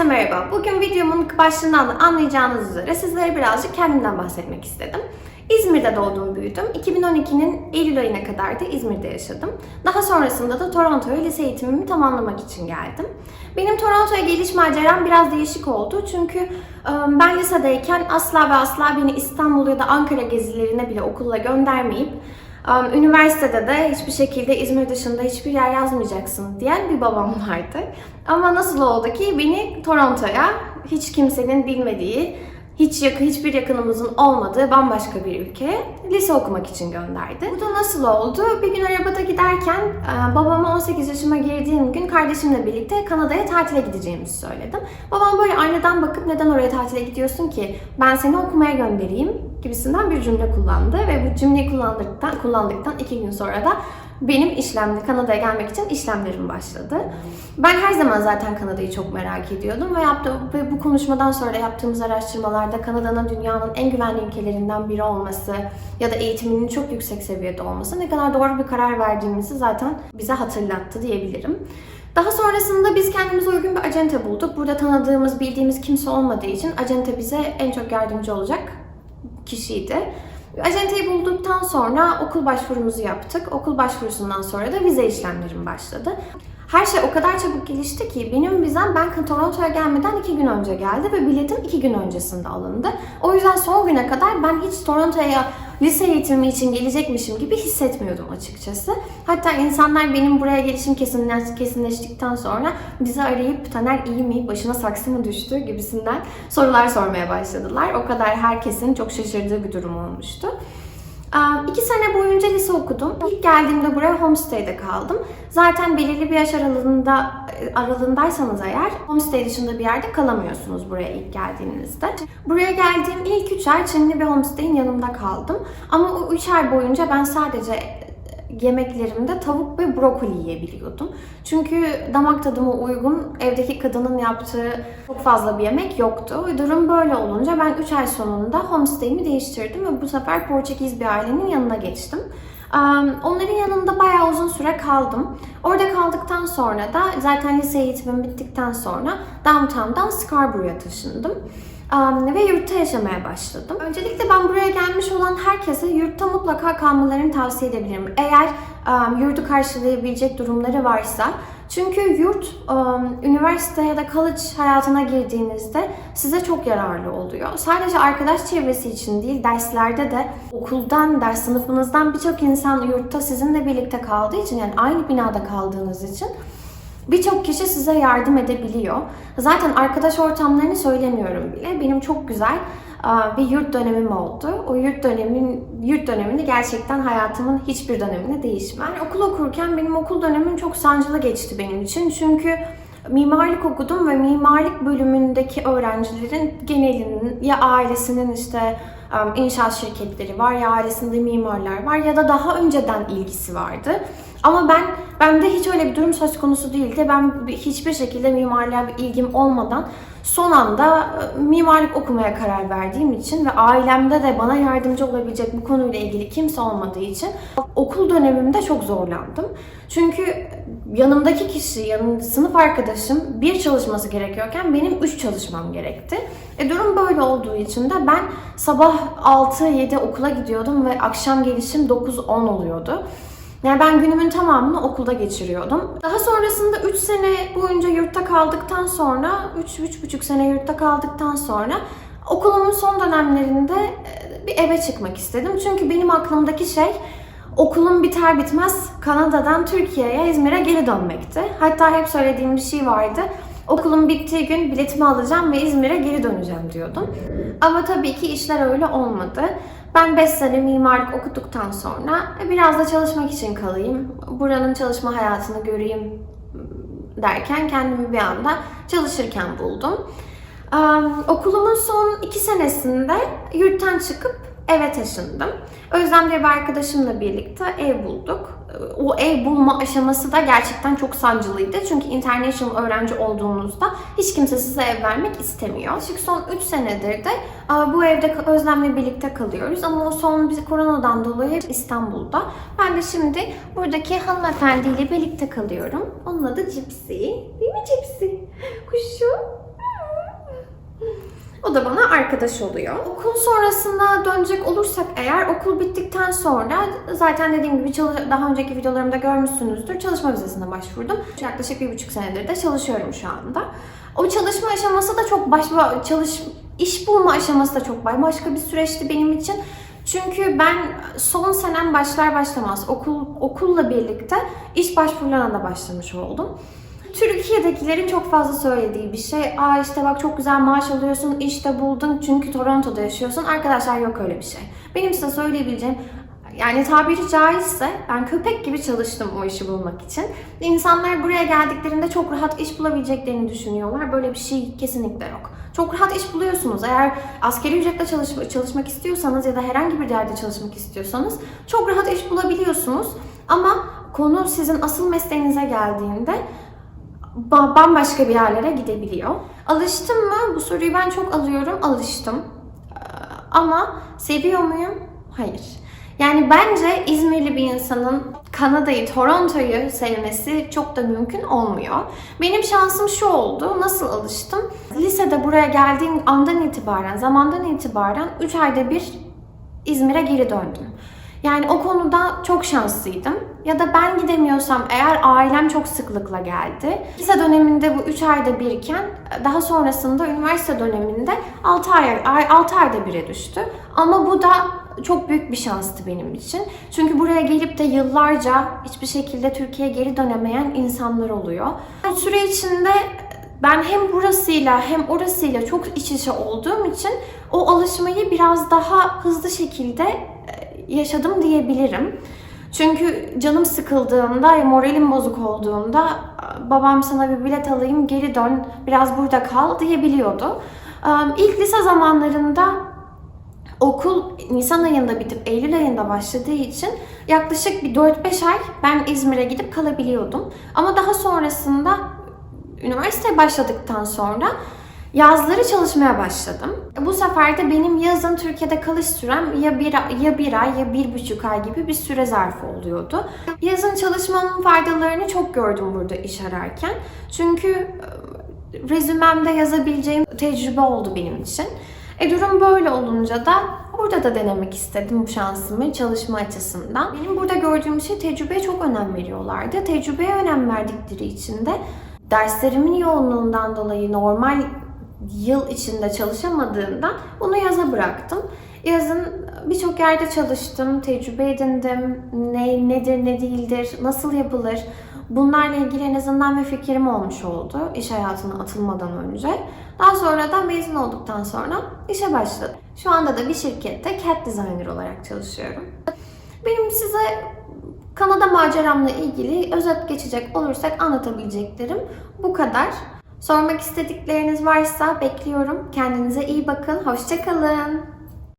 Herkese merhaba. Bugün videomun başlığından da anlayacağınız üzere sizlere birazcık kendimden bahsetmek istedim. İzmir'de doğdum, büyüdüm. 2012'nin Eylül ayına kadar da İzmir'de yaşadım. Daha sonrasında da Toronto'ya lise eğitimimi tamamlamak için geldim. Benim Toronto'ya geliş maceram biraz değişik oldu. Çünkü e, ben lisedeyken asla ve asla beni İstanbul ya da Ankara gezilerine bile okulla göndermeyip Üniversitede de hiçbir şekilde İzmir dışında hiçbir yer yazmayacaksın diyen bir babam vardı. Ama nasıl oldu ki beni Toronto'ya hiç kimsenin bilmediği, hiç yakın, hiçbir yakınımızın olmadığı bambaşka bir ülkeye lise okumak için gönderdi. Bu da nasıl oldu? Bir gün arabada giderken e, babama 18 yaşıma girdiğim gün kardeşimle birlikte Kanada'ya tatile gideceğimizi söyledim. Babam böyle aynadan bakıp neden oraya tatile gidiyorsun ki? Ben seni okumaya göndereyim gibisinden bir cümle kullandı ve bu cümleyi kullandıktan, kullandıktan iki gün sonra da benim işlemde Kanada'ya gelmek için işlemlerim başladı. Ben her zaman zaten Kanada'yı çok merak ediyordum ve yaptığım ve bu konuşmadan sonra yaptığımız araştırmalarda Kanada'nın dünyanın en güvenli ülkelerinden biri olması ya da eğitiminin çok yüksek seviyede olması ne kadar doğru bir karar verdiğimizi zaten bize hatırlattı diyebilirim. Daha sonrasında biz kendimize uygun bir acente bulduk. Burada tanıdığımız, bildiğimiz kimse olmadığı için acente bize en çok yardımcı olacak kişiydi. Acenteyi bulduktan sonra okul başvurumuzu yaptık. Okul başvurusundan sonra da vize işlemlerim başladı. Her şey o kadar çabuk gelişti ki benim vizem ben Toronto'ya gelmeden iki gün önce geldi ve biletim iki gün öncesinde alındı. O yüzden son güne kadar ben hiç Toronto'ya lise eğitimi için gelecekmişim gibi hissetmiyordum açıkçası. Hatta insanlar benim buraya gelişim kesinleş, kesinleştikten sonra bizi arayıp Taner iyi mi, başına saksı mı düştü gibisinden sorular sormaya başladılar. O kadar herkesin çok şaşırdığı bir durum olmuştu. İki sene boyunca lise okudum. İlk geldiğimde buraya homestay'de kaldım. Zaten belirli bir yaş aralığında aralığındaysanız eğer homestay dışında bir yerde kalamıyorsunuz buraya ilk geldiğinizde. Buraya geldiğim ilk 3 ay Çinli bir homestay'in yanında kaldım. Ama o 3 ay boyunca ben sadece yemeklerimde tavuk ve brokoli yiyebiliyordum. Çünkü damak tadıma uygun evdeki kadının yaptığı çok fazla bir yemek yoktu. Durum böyle olunca ben 3 ay sonunda homestay'imi değiştirdim ve bu sefer Portekiz bir ailenin yanına geçtim. Onların yanında bayağı uzun süre kaldım. Orada kaldıktan sonra da zaten lise eğitimim bittikten sonra downtown'dan Scarborough'a taşındım. Um, ve yurtta yaşamaya başladım. Öncelikle ben buraya gelmiş olan herkese yurtta mutlaka kalmalarını tavsiye edebilirim. Eğer um, yurdu karşılayabilecek durumları varsa. Çünkü yurt um, üniversite ya da college hayatına girdiğinizde size çok yararlı oluyor. Sadece arkadaş çevresi için değil, derslerde de okuldan, ders sınıfınızdan birçok insan yurtta sizinle birlikte kaldığı için yani aynı binada kaldığınız için Birçok kişi size yardım edebiliyor. Zaten arkadaş ortamlarını söylemiyorum bile. Benim çok güzel bir yurt dönemim oldu. O yurt dönemin yurt dönemini gerçekten hayatımın hiçbir dönemine değişmem. Okul okurken benim okul dönemim çok sancılı geçti benim için. Çünkü mimarlık okudum ve mimarlık bölümündeki öğrencilerin genelinin ya ailesinin işte inşaat şirketleri var ya ailesinde mimarlar var ya da daha önceden ilgisi vardı. Ama ben bende hiç öyle bir durum söz konusu değildi. Ben hiçbir şekilde mimarlığa bir ilgim olmadan son anda e, mimarlık okumaya karar verdiğim için ve ailemde de bana yardımcı olabilecek bu konuyla ilgili kimse olmadığı için okul dönemimde çok zorlandım. Çünkü yanımdaki kişi, yanım, sınıf arkadaşım bir çalışması gerekiyorken benim üç çalışmam gerekti. E durum böyle olduğu için de ben sabah 6-7 okula gidiyordum ve akşam gelişim 9-10 oluyordu. Yani ben günümün tamamını okulda geçiriyordum. Daha sonrasında 3 sene boyunca yurtta kaldıktan sonra, 3-3,5 sene yurtta kaldıktan sonra okulumun son dönemlerinde e, bir eve çıkmak istedim. Çünkü benim aklımdaki şey okulum biter bitmez Kanada'dan Türkiye'ye, İzmir'e geri dönmekti. Hatta hep söylediğim bir şey vardı. Okulum bittiği gün biletimi alacağım ve İzmir'e geri döneceğim diyordum. Ama tabii ki işler öyle olmadı. Ben 5 sene mimarlık okuduktan sonra e, biraz da çalışmak için kalayım, buranın çalışma hayatını göreyim derken kendimi bir anda çalışırken buldum. okulumun son 2 senesinde yurttan çıkıp eve taşındım. Özlem diye bir arkadaşımla birlikte ev bulduk. O ev bulma aşaması da gerçekten çok sancılıydı. Çünkü international öğrenci olduğunuzda hiç kimse size ev vermek istemiyor. Çünkü son 3 senedir de bu evde Özlem'le birlikte kalıyoruz. Ama o son bir koronadan dolayı İstanbul'da. Ben de şimdi buradaki hanımefendiyle birlikte kalıyorum. Onun adı Cipsi. Değil mi Cipsi? Kuşum. O da bana arkadaş oluyor. Okul sonrasında dönecek olursak eğer okul bittikten sonra zaten dediğim gibi daha önceki videolarımda görmüşsünüzdür. Çalışma vizesine başvurdum. Yaklaşık bir buçuk senedir de çalışıyorum şu anda. O çalışma aşaması da çok başka çalış iş bulma aşaması da çok başka bir süreçti benim için. Çünkü ben son senem başlar başlamaz okul okulla birlikte iş başvurularına da başlamış oldum. Türkiye'dekilerin çok fazla söylediği bir şey. Aa işte bak çok güzel maaş alıyorsun, işte buldun çünkü Toronto'da yaşıyorsun. Arkadaşlar yok öyle bir şey. Benim size söyleyebileceğim yani tabiri caizse ben köpek gibi çalıştım o işi bulmak için. İnsanlar buraya geldiklerinde çok rahat iş bulabileceklerini düşünüyorlar. Böyle bir şey kesinlikle yok. Çok rahat iş buluyorsunuz. Eğer askeri ücretle çalış- çalışmak istiyorsanız ya da herhangi bir yerde çalışmak istiyorsanız çok rahat iş bulabiliyorsunuz. Ama konu sizin asıl mesleğinize geldiğinde bambaşka bir yerlere gidebiliyor. Alıştım mı? Bu soruyu ben çok alıyorum. Alıştım. Ee, Ama seviyor muyum? Hayır. Yani bence İzmirli bir insanın Kanada'yı, Toronto'yu sevmesi çok da mümkün olmuyor. Benim şansım şu oldu. Nasıl alıştım? Lisede buraya geldiğim andan itibaren, zamandan itibaren 3 ayda bir İzmir'e geri döndüm. Yani o konuda çok şanslıydım. Ya da ben gidemiyorsam eğer ailem çok sıklıkla geldi. Lise döneminde bu 3 ayda birken daha sonrasında üniversite döneminde 6 ay, ay 6 ayda bire düştü. Ama bu da çok büyük bir şanstı benim için. Çünkü buraya gelip de yıllarca hiçbir şekilde Türkiye'ye geri dönemeyen insanlar oluyor. Bu süre içinde ben hem burasıyla hem orasıyla çok iç içe olduğum için o alışmayı biraz daha hızlı şekilde e, yaşadım diyebilirim. Çünkü canım sıkıldığında, moralim bozuk olduğunda babam sana bir bilet alayım geri dön biraz burada kal diyebiliyordu. İlk lise zamanlarında okul Nisan ayında bitip Eylül ayında başladığı için yaklaşık bir 4-5 ay ben İzmir'e gidip kalabiliyordum. Ama daha sonrasında üniversiteye başladıktan sonra yazları çalışmaya başladım. Bu sefer de benim yazın Türkiye'de kalış sürem ya bir, ya bir ay ya bir buçuk ay gibi bir süre zarfı oluyordu. Yazın çalışmanın faydalarını çok gördüm burada iş ararken. Çünkü e, rezümemde yazabileceğim tecrübe oldu benim için. E durum böyle olunca da burada da denemek istedim bu şansımı çalışma açısından. Benim burada gördüğüm şey tecrübeye çok önem veriyorlardı. Tecrübeye önem verdikleri için de derslerimin yoğunluğundan dolayı normal yıl içinde çalışamadığımdan bunu yaza bıraktım. Yazın birçok yerde çalıştım, tecrübe edindim. Ne nedir, ne değildir, nasıl yapılır. Bunlarla ilgili en azından bir fikrim olmuş oldu iş hayatına atılmadan önce. Daha sonra da mezun olduktan sonra işe başladım. Şu anda da bir şirkette CAD designer olarak çalışıyorum. Benim size Kanada maceramla ilgili özet geçecek olursak anlatabileceklerim bu kadar. Sormak istedikleriniz varsa bekliyorum. Kendinize iyi bakın. Hoşçakalın.